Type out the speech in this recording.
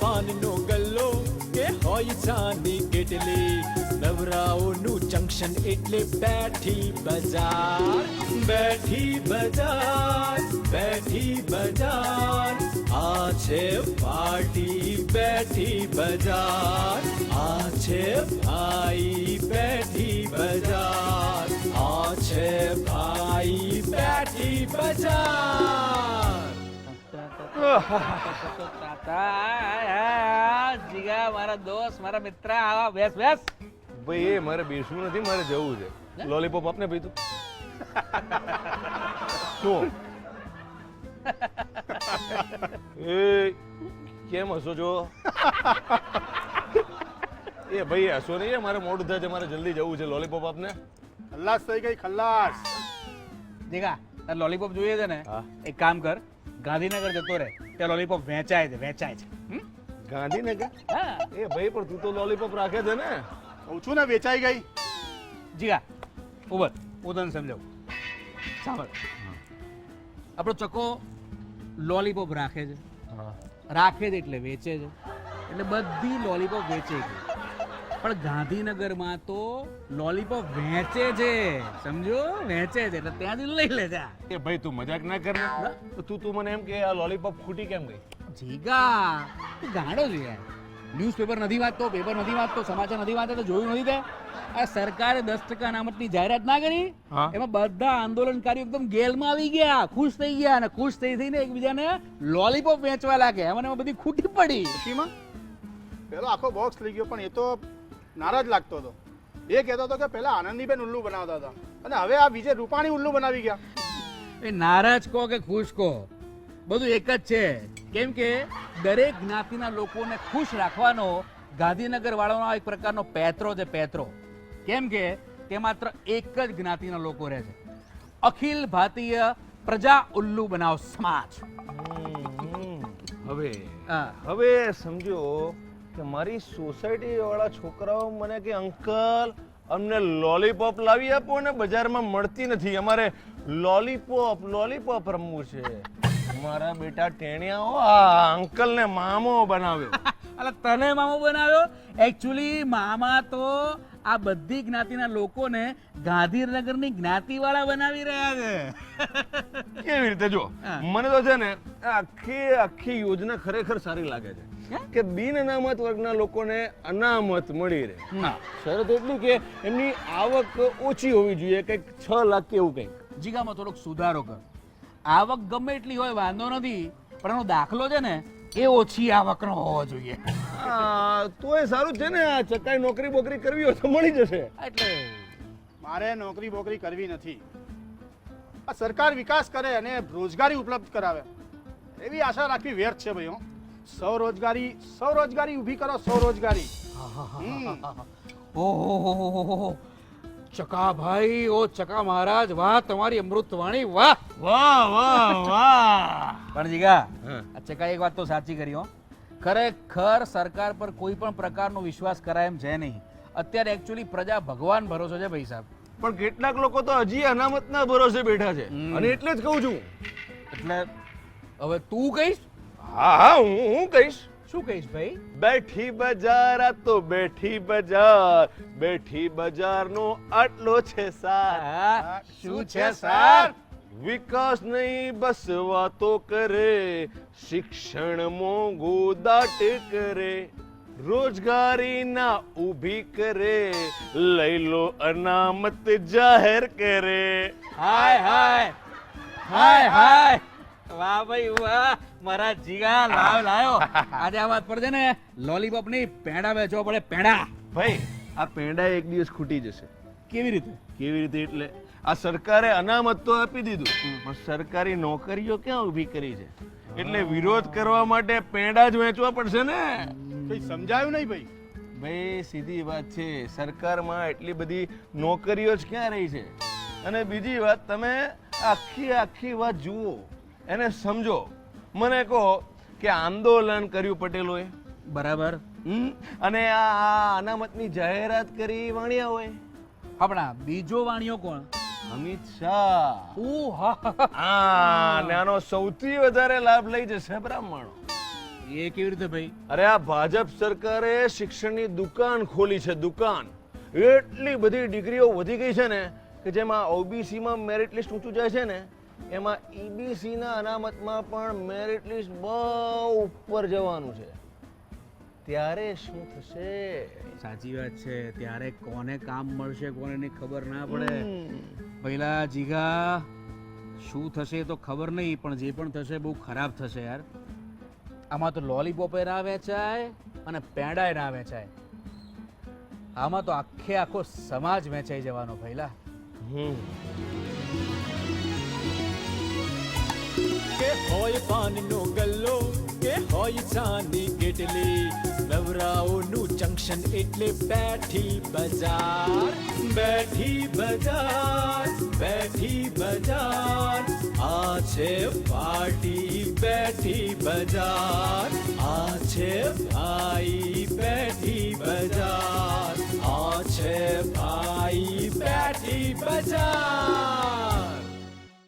પાનનો ગલ્લો કે હોય ચાની કેટલી? નવરાઓનું જંક્શન એટલે બેઠી બજાર બેઠી બજાર બેઠી બજાર. આ છે પાર્ટી, બેઠી બજાર. આ છે ભાઈ, બેઠી બજાર. આ છે ભાઈ, બેઠી બજાર. જીગા મારા દોસ્ત મારા મિત્ર આવા બેસ બેસ ભાઈ એ મારે બેસવું નથી મારે જવું છે. લોલીપોપ આપને ભાઈ તું શું? એ કેમ હસો છો? એ ભાઈ હસો નહીં મારે મોડું થાય છે મારે જલ્દી જવું છે. લોલીપોપ આપને? ખલ્લાસ થઈ ગઈ ખલ્લાસ. જીગા તારે લોલીપોપ જોઈએ છે ને? એક કામ કર ગાંધીનગર જતો રહે તે લોલીપોપ વેચાય છે વેચાય છે. ગાંધીનગર? હા. એ ભાઈ પણ તું તો લોલીપોપ રાખે છે ને. કહું છું ને વેચાઈ ગઈ. જીગા ઉભર હું તને સમજાવું. સાંભળ. આપણો ચકો લોલીપોપ રાખે છે. રાખે છે એટલે વેચે છે. એટલે બધી લોલીપોપ વેચે છે. પણ ગાંધીનગરમાં તો લોલીપોપ વેચે છે સમજો? વેચે છે એટલે ત્યાંથી લઈ લે જા એ ભાઈ તું મજાક ના કર? તું તું મને એમ કે આ લોલીપોપ ખૂટી કેમ ગઈ? જીગા તું ગાંડો છે યાર. ન્યૂઝપેપર નથી વાંચતો પેપર નથી વાંચતો સમાચાર નથી વાંચતો જોયું નથી તે. આ સરકારે દસ ટકા અનામતની જાહેરાત ના કરી. એમાં બધા આંદોલનકારીઓ એકદમ ગેલમાં આવી ગયા ખુશ થઈ ગયા અને ખુશ થઈ થઈને એકબીજાને લોલીપોપ વેચવા લાગ્યા. મને એમાં બધી ખૂટી પડી. પેલો આખો બોક્સ લઈ ગયો પણ એ તો નારાજ લાગતો હતો. એ કહેતો હતો કે પહેલા આનંદીબેન ઉલ્લુ બનાવતા હતા. અને હવે આ વિજય રૂપાણી ઉલ્લુ બનાવી ગયા. એ નારાજ કહો કે ખુશ કહો? બધું એક જ છે. કેમ કે દરેક જ્ઞાતિના લોકોને ખુશ રાખવાનો ગાંધીનગર વાળાનો એક પ્રકારનો પેત્રો છે પેત્રો. કેમ કે તે માત્ર એક જ જ્ઞાતિના લોકો રહે છે. અખિલ ભારતીય પ્રજા ઉલ્લુ બનાવ સમાજ. હવે હા. હવે સમજો કે મારી સોસાયટીવાળા છોકરાઓ મને કે અંકલ અમને લોલીપોપ લાવી આપો ને બજારમાં મળતી નથી. અમારે લોલીપોપ લોલીપોપ રમવું છે. મારા બેટા ટેણિયાઓ આ અંકલ ને મામો બનાવ્યો. અલા તને મામો બનાવ્યો? એકચ્યુઅલી મામા તો આ બધી જ્ઞાતિના લોકોને ગાંધીનગરની જ્ઞાતિવાળા બનાવી રહ્યા છે. કેવી રીતે? જો મને તો છે ને આખી આખી યોજના ખરેખર સારી લાગે છે. કે બિન અનામત વર્ગના લોકોને અનામત મળી રહે. હા. શરત એટલી કે એમની આવક ઓછી હોવી જોઈએ કંઈક છ લાખ કે એવું કંઈક. જીગામાં થોડોક સુધારો કર. આવક ગમે એટલી હોય વાંધો નથી પણ એનો દાખલો છે ને એ ઓછી આવકનો હોવો જોઈએ. તો એ સારું જ છે ને આ ચકાઈ નોકરી બોકરી કરવી હોય તો મળી જશે. એટલે. મારે નોકરી બોકરી કરવી નથી. આ સરકાર વિકાસ કરે અને રોજગારી ઉપલબ્ધ કરાવે. એવી આશા રાખવી વ્યર્થ છે ભાઈ હો. સ્વરોજગારી સ્વરોજગારી ઊભી કરો સ્વરોજગારી. ઓહો ચકા ભાઈ ઓ ચકા મહારાજ વાહ તમારી અમૃતવાણી વાહ. વાહ વાહ વાહ. પણ જીગા આ ચકા એક વાત તો સાચી કરી હો. ખરેખર સરકાર પર કોઈ પણ પ્રકારનો વિશ્વાસ કરાય એમ છે નહીં. અત્યારે એકચ્યુઅલી પ્રજા ભગવાન ભરોસો છે ભાઈ સાહેબ. પણ કેટલાક લોકો તો હજી અનામતના ભરોસે બેઠા છે. અને એટલે જ કહું છું. એટલે હવે તું કહીશ? હા હા હું હું કહીશ. શું કહીશ ભાઈ? બેઠી બજાર આ તો બેઠી બજાર. બેઠી બજારનો આટલો છે સાર. શું છે સાર? વિકાસ નહીં બસ વાતો કરે. શિક્ષણ મોંઘું દાટ કરે. રોજગારી ના ઊભી કરે. લઈ લો અનામત જાહેર કરે. હાય હાય. હાય હાય. વાહ ભાઈ વાહ. મારા જીગા લાવ લાયો. આજે આ વાત પર છે ને લોલીપોપ નહીં પેંડા વેચવા પડે પેંડા. ભાઈ આ પેંડા એક દિવસ ખૂટી જશે. કેવી રીતે? કેવી રીતે? એટલે આ સરકારે અનામત તો આપી દીધું પણ સરકારી નોકરીઓ ક્યાં ઊભી કરી છે? એટલે વિરોધ કરવા માટે પેંડા જ વેચવા પડશે ને. કઈ સમજાયું નહીં ભાઈ? ભાઈ સીધી વાત છે. સરકારમાં એટલી બધી નોકરીઓ જ ક્યાં રહી છે? અને બીજી વાત તમે આખી આખી વાત જુઓ. એને સમજો. મને કહો કે આંદોલન કર્યું પટેલોએ? બરાબર? અને આ અનામતની જાહેરાત કરી વાણિયાઓએ? આપણા બીજો વાણિયો કોણ? અમિત શાહ. ઓ હા હા અને આનો સૌથી વધારે લાભ લઈ જશે બ્રાહ્મણો. એ કેવી રીતે ભાઈ? અરે આ ભાજપ સરકારે શિક્ષણની દુકાન ખોલી છે દુકાન. એટલી બધી ડિગ્રીઓ વધી ગઈ છે ને કે જેમાં ઓબીસીમાં મેરિટ લિસ્ટ ઊંચું જાય છે ને એમાં ઈબીસીના અનામતમાં પણ મેરિટ લિસ્ટ બહુ ઉપર જવાનું છે. ત્યારે શું થશે? સાચી વાત છે. ત્યારે કોને કામ મળશે કોને ખબર ના પડે. પહેલા જીગા શું થશે તો ખબર નહીં પણ જે પણ થશે બહુ ખરાબ થશે યાર. આમાં તો લોલીપોપ ના વેચાય અને પેંડાય ના વેચાય. આમાં તો આખે આખો સમાજ વેચાઈ જવાનો પહેલા હમ. કે હોય પાનનો ગલ્લો, કે હોય ચાની કેટલી. નવરાઓનું જંક્શન એટલે બેઠી બજાર બેઠી બજાર બેઠી બજાર. આ છે પાર્ટી, બેઠી બજાર. આ છે ભાઈ, બેઠી બજાર. આ છે ભાઈ, બેઠી બજાર.